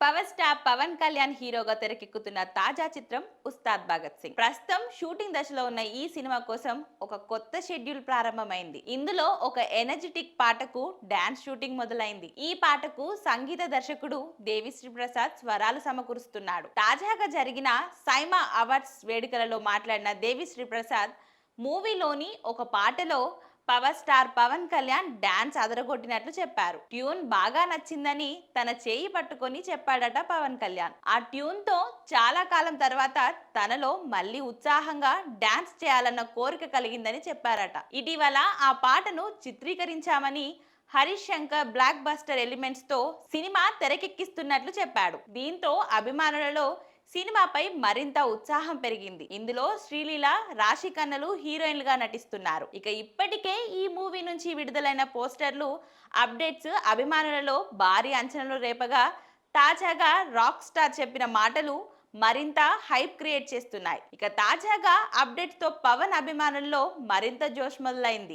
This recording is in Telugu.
పవర్ స్టార్ పవన్ కళ్యాణ్ హీరోగా తెరకెక్కుతున్న తాజా చిత్రం ఉస్తాద్ భగత్ సింగ్. ప్రస్తుతం షూటింగ్ దశలో ఉన్న ఈ సినిమా కోసం ఒక కొత్త షెడ్యూల్ ప్రారంభమైంది. ఇందులో ఒక ఎనర్జెటిక్ పాటకు డాన్స్ షూటింగ్ మొదలైంది. ఈ పాటకు సంగీత దర్శకుడు దేవిశ్రీ ప్రసాద్ స్వరాలు సమకూరుస్తున్నాడు. తాజాగా జరిగిన సైమా అవార్డ్స్ వేడుకలలో మాట్లాడిన దేవిశ్రీ ప్రసాద్ మూవీలోని ఒక పాటలో power star Pawan Kalyan dance అదరగొట్టినట్లు చెప్పారు. ట్యూన్ బాగా నచ్చిందని తన చేయి పట్టుకొని చెప్పాడట పవన్ కళ్యాణ్. ఆ ట్యూన్తో చాలా కాలం తర్వాత తనలో మళ్ళీ ఉత్సాహంగా డాన్స్ చేయాలన్న కోరిక కలిగిందని చెప్పారట. ఇటీవల ఆ పాటను చిత్రీకరించామని హరీష్ శంకర్ బ్లాక్ బస్టర్ ఎలిమెంట్స్తో సినిమా తెరకెక్కిస్తున్నట్లు చెప్పాడు. దీంతో అభిమానులలో సినిమాపై మరింత ఉత్సాహం పెరిగింది. ఇందులో శ్రీలీల రాశి కన్నలు హీరోయిన్లుగా నటిస్తున్నారు. ఇక ఇప్పటికే ఈ మూవీ నుంచి విడుదలైన పోస్టర్లు అప్డేట్స్ అభిమానులలో భారీ అంచనాలు రేపగా తాజాగా రాక్ స్టార్ చెప్పిన మాటలు మరింత హైప్ క్రియేట్ చేస్తున్నాయి. ఇక తాజాగా అప్డేట్స్తో పవన్ అభిమానుల్లో మరింత జోష్ మొదలైంది